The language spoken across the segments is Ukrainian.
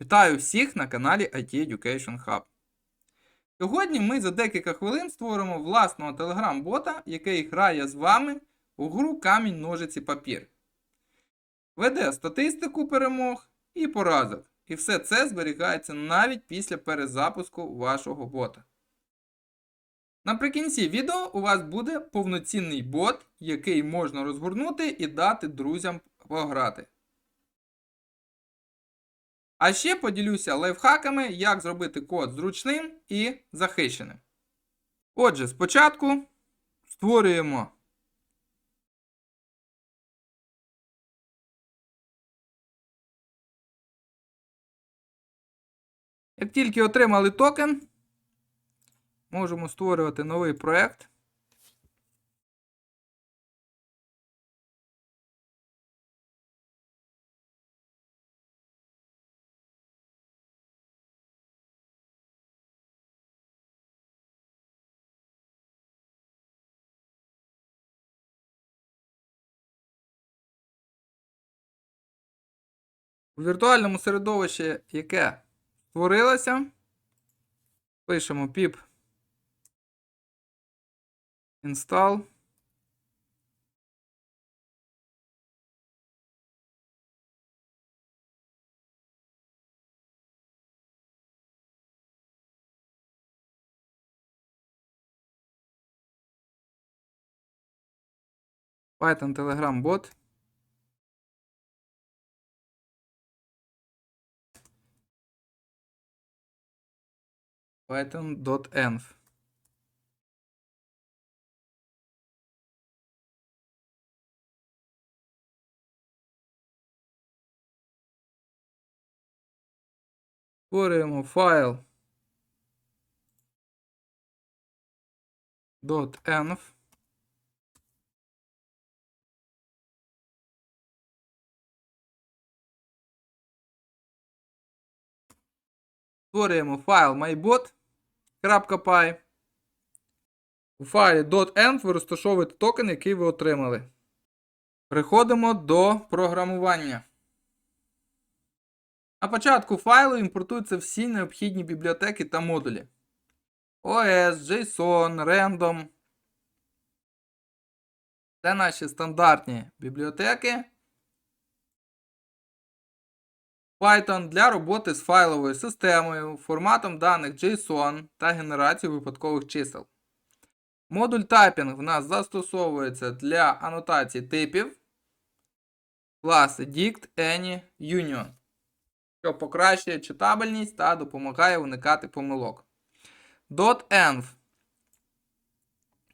Вітаю всіх на каналі IT Education Hub. Сьогодні ми за декілька хвилин створимо власного телеграм-бота, який грає з вами у гру камінь ножиці папір. Веде статистику перемог і поразок. І все це зберігається навіть після перезапуску вашого бота. Наприкінці відео у вас буде повноцінний бот, який можна розгорнути і дати друзям пограти. А ще поділюся лайфхаками, як зробити код зручним і захищеним. Отже, спочатку створюємо Як тільки отримали токен, можемо створювати новий проект. У віртуальному середовищі, яке створилося, пишемо pip install. Python Telegram bot. Python.env. Створюємо файл .env. Створюємо файл mybot.py. У файлі .env ви розташовуєте токен, який ви отримали. Переходимо до програмування. На початку файлу імпортуються всі необхідні бібліотеки та модулі. OS, JSON, Random. Це наші стандартні бібліотеки. Python для роботи з файловою системою, форматом даних JSON та генерацією випадкових чисел. Модуль Typing в нас застосовується для анотації типів, класи Dict, Any, Union, що покращує читабельність та допомагає уникати помилок. .env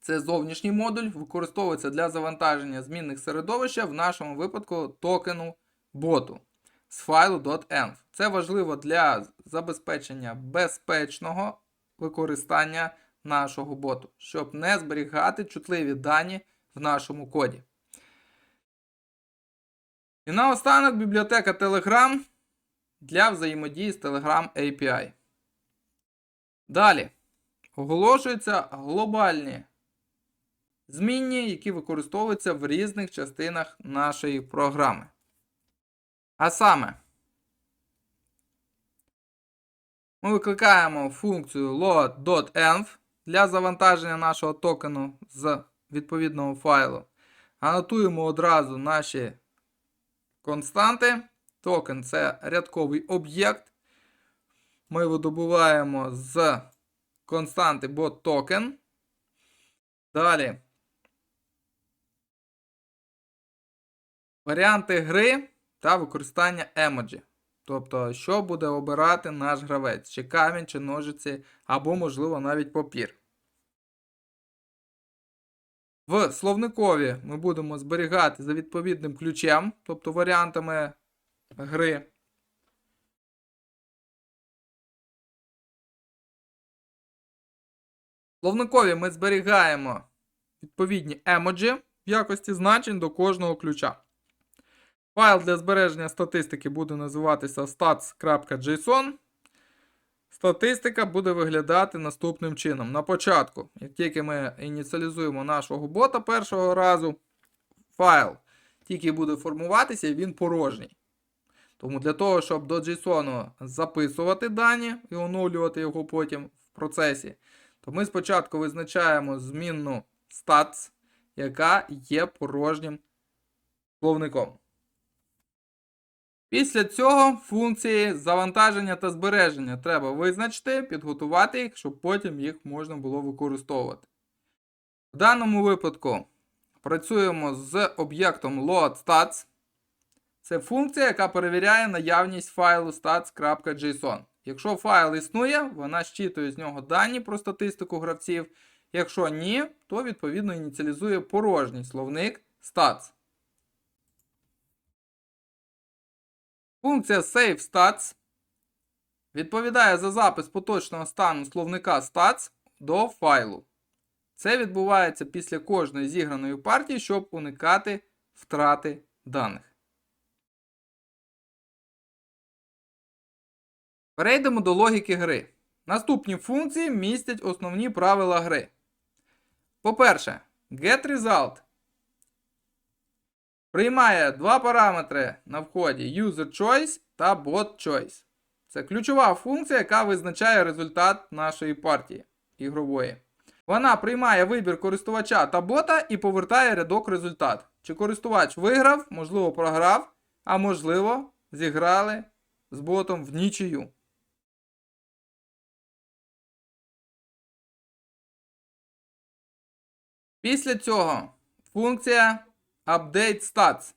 це зовнішній модуль, використовується для завантаження змінних середовища, в нашому випадку токену боту з файлу .env. Це важливо для забезпечення безпечного використання нашого боту, щоб не зберігати чутливі дані в нашому коді. І наостанок бібліотека Telegram для взаємодії з Telegram API. Далі оголошуються глобальні змінні, які використовуються в різних частинах нашої програми. А саме, ми викликаємо функцію load.env для завантаження нашого токену з відповідного файлу. Анотуємо одразу наші константи. Токен це рядковий об'єкт. Ми його добуваємо з константи bot token. Далі. Варіанти гри та використання емоджі. Тобто, що буде обирати наш гравець, чи камінь, чи ножиці, або, можливо, навіть папір. В словникові ми будемо зберігати за відповідним ключем, тобто варіантами гри. В словникові ми зберігаємо відповідні емоджі в якості значень до кожного ключа. Файл для збереження статистики буде називатися stats.json. Статистика буде виглядати наступним чином. На початку, як тільки ми ініціалізуємо нашого бота першого разу, файл тільки буде формуватися і він порожній. Тому для того, щоб до JSON записувати дані і оновлювати його потім в процесі, то ми спочатку визначаємо змінну stats, яка є порожнім словником. Після цього функції завантаження та збереження треба визначити, підготувати їх, щоб потім їх можна було використовувати. В даному випадку працюємо з об'єктом loadStats. Це функція, яка перевіряє наявність файлу stats.json. Якщо файл існує, вона щитує з нього дані про статистику гравців. Якщо ні, то відповідно ініціалізує порожній словник stats. Функція SaveStats відповідає за запис поточного стану словника stats до файлу. Це відбувається після кожної зіграної партії, щоб уникати втрати даних. Перейдемо до логіки гри. Наступні функції містять основні правила гри. По-перше, getResult приймає два параметри на вході userChoice та BotChoice. Це ключова функція, яка визначає результат нашої партії ігрової. Вона приймає вибір користувача та бота і повертає рядок результат. Чи користувач виграв, можливо, програв, а можливо, зіграли з ботом в нічию. Після цього функція UpdateStats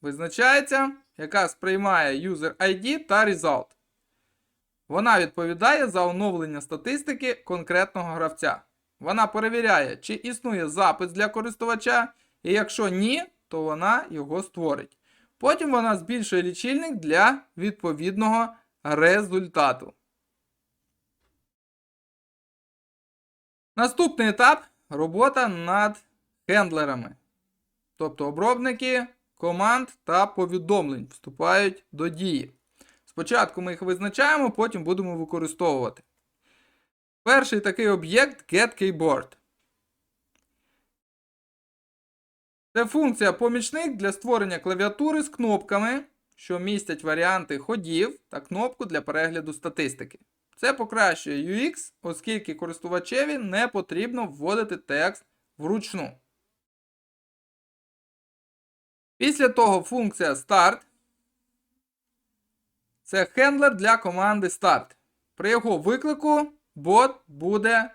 визначається, яка сприймає user ID та result. Вона відповідає за оновлення статистики конкретного гравця. Вона перевіряє, чи існує запис для користувача, і якщо ні, то вона його створить. Потім вона збільшує лічильник для відповідного результату. Наступний етап робота над хендлерами. Тобто обробники команд та повідомлень вступають до дії. Спочатку ми їх визначаємо, потім будемо використовувати. Перший такий об'єкт getKeyboard. Це функція помічник для створення клавіатури з кнопками, що містять варіанти ходів та кнопку для перегляду статистики. Це покращує UX, оскільки користувачеві не потрібно вводити текст вручну. Після того функція Start. Це хендлер для команди Start. При його виклику бот буде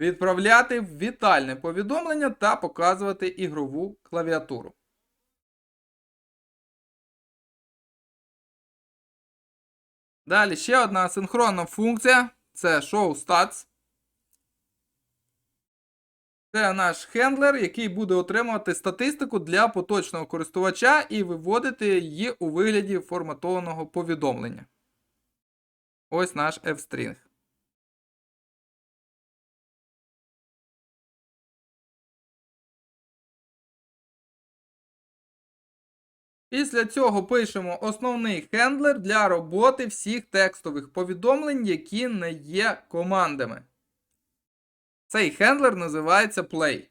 відправляти вітальне повідомлення та показувати ігрову клавіатуру. Далі ще одна асинхронна функція це ShowStats. Це наш хендлер, який буде отримувати статистику для поточного користувача і виводити її у вигляді форматованого повідомлення. Ось наш F-string. Після цього пишемо основний хендлер для роботи всіх текстових повідомлень, які не є командами. Цей хендлер називається Play.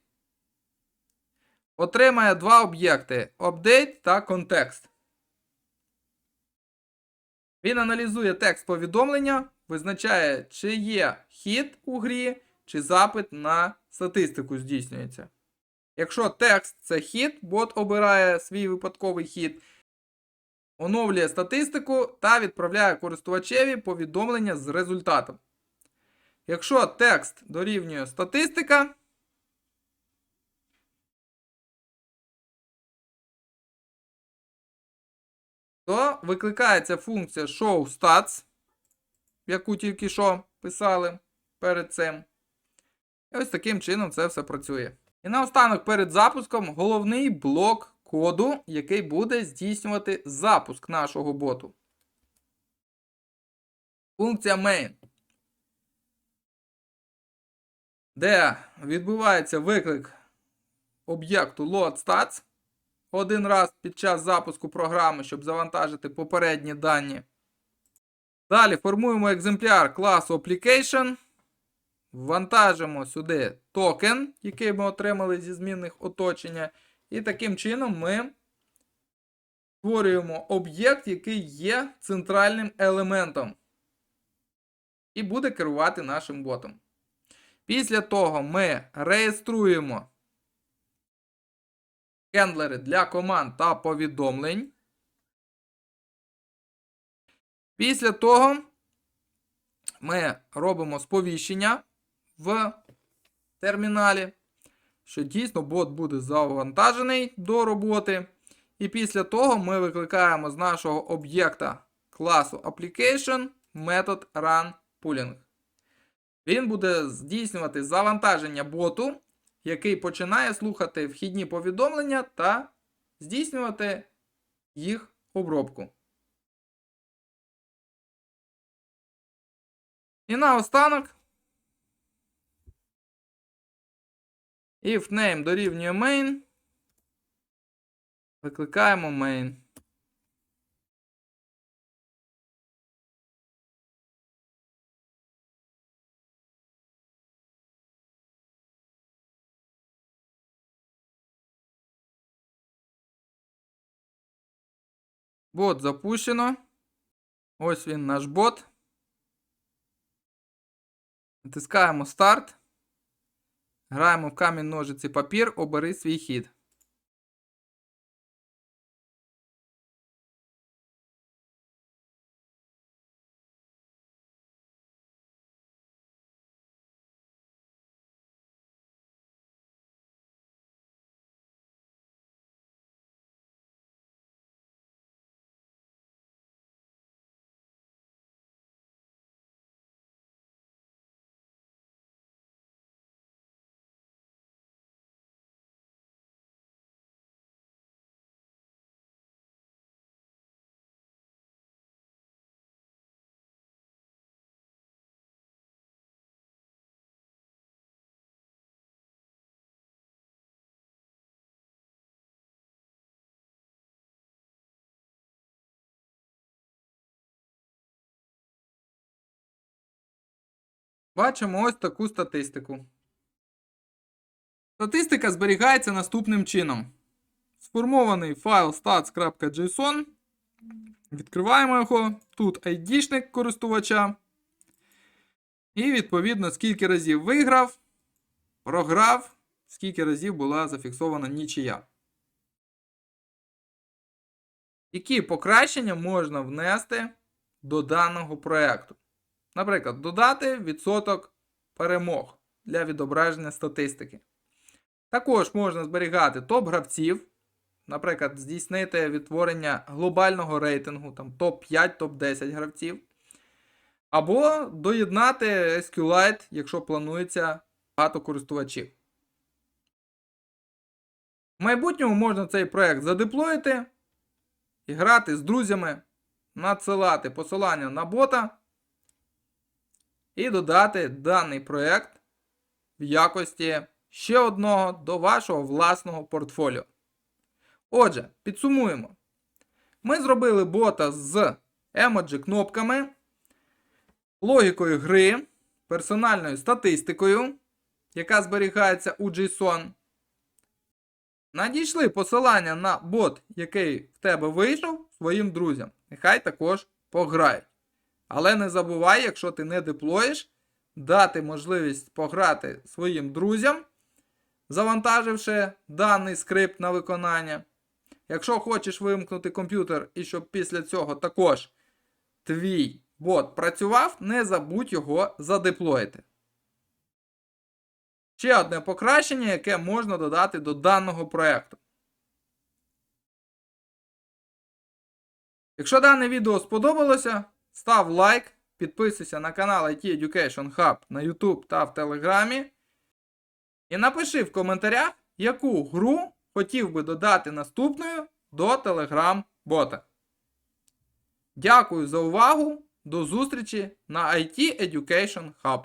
Отримає два об'єкти Update та контекст. Він аналізує текст повідомлення, визначає, чи є хід у грі, чи запит на статистику здійснюється. Якщо текст це хід, бот обирає свій випадковий хід, оновлює статистику та відправляє користувачеві повідомлення з результатом. Якщо текст дорівнює статистика, то викликається функція showStats, яку тільки що писали перед цим. І ось таким чином це все працює. І наостанок перед запуском головний блок коду, який буде здійснювати запуск нашого боту. Функція main. Де відбувається виклик об'єкту loadStats один раз під час запуску програми, щоб завантажити попередні дані. Далі формуємо екземпляр класу Application. Ввантажимо сюди токен, який ми отримали зі змінних оточення. І таким чином ми створюємо об'єкт, який є центральним елементом. І буде керувати нашим ботом. Після того ми реєструємо хендлери для команд та повідомлень. Після того ми робимо сповіщення в терміналі, що дійсно бот буде завантажений до роботи. І після того ми викликаємо з нашого об'єкта класу Application метод RunPulling. Він буде здійснювати завантаження боту, який починає слухати вхідні повідомлення та здійснювати їх обробку. І наостанок if name дорівнює main, викликаємо main. Бот запущено. Ось він наш бот. Натискаємо старт. Граємо в камінь ножиці папір, обери свій хід. Бачимо ось таку статистику. Статистика зберігається наступним чином. Сформований файл stats.json. Відкриваємо його. Тут ID-шник користувача. І, відповідно, скільки разів виграв, програв, скільки разів була зафіксована нічия. Які покращення можна внести до даного проєкту? Наприклад, додати відсоток перемог для відображення статистики. Також можна зберігати топ-гравців, наприклад, здійснити відтворення глобального рейтингу, там топ-5, топ-10 гравців. Або доєднати SQLite, якщо планується багато користувачів. В майбутньому можна цей проект задеплоїти і грати з друзями, надсилати посилання на бота і додати даний проект в якості ще одного до вашого власного портфоліо. Отже, підсумуємо. Ми зробили бота з емоджі кнопками, логікою гри, персональною статистикою, яка зберігається у JSON. Надійшли посилання на бот, який в тебе вийшов, своїм друзям. Нехай також пограють. Але не забувай, якщо ти не деплоїш, дати можливість пограти своїм друзям, завантаживши даний скрипт на виконання. Якщо хочеш вимкнути комп'ютер і щоб після цього також твій бот працював, не забудь його задеплоїти. Ще одне покращення, яке можна додати до даного проєкту. Якщо дане відео сподобалося, став лайк, підписуйся на канал IT Education Hub на YouTube та в Телеграмі. І напиши в коментарях, яку гру хотів би додати наступною до Telegram бота. Дякую за увагу. До зустрічі на IT Education Hub.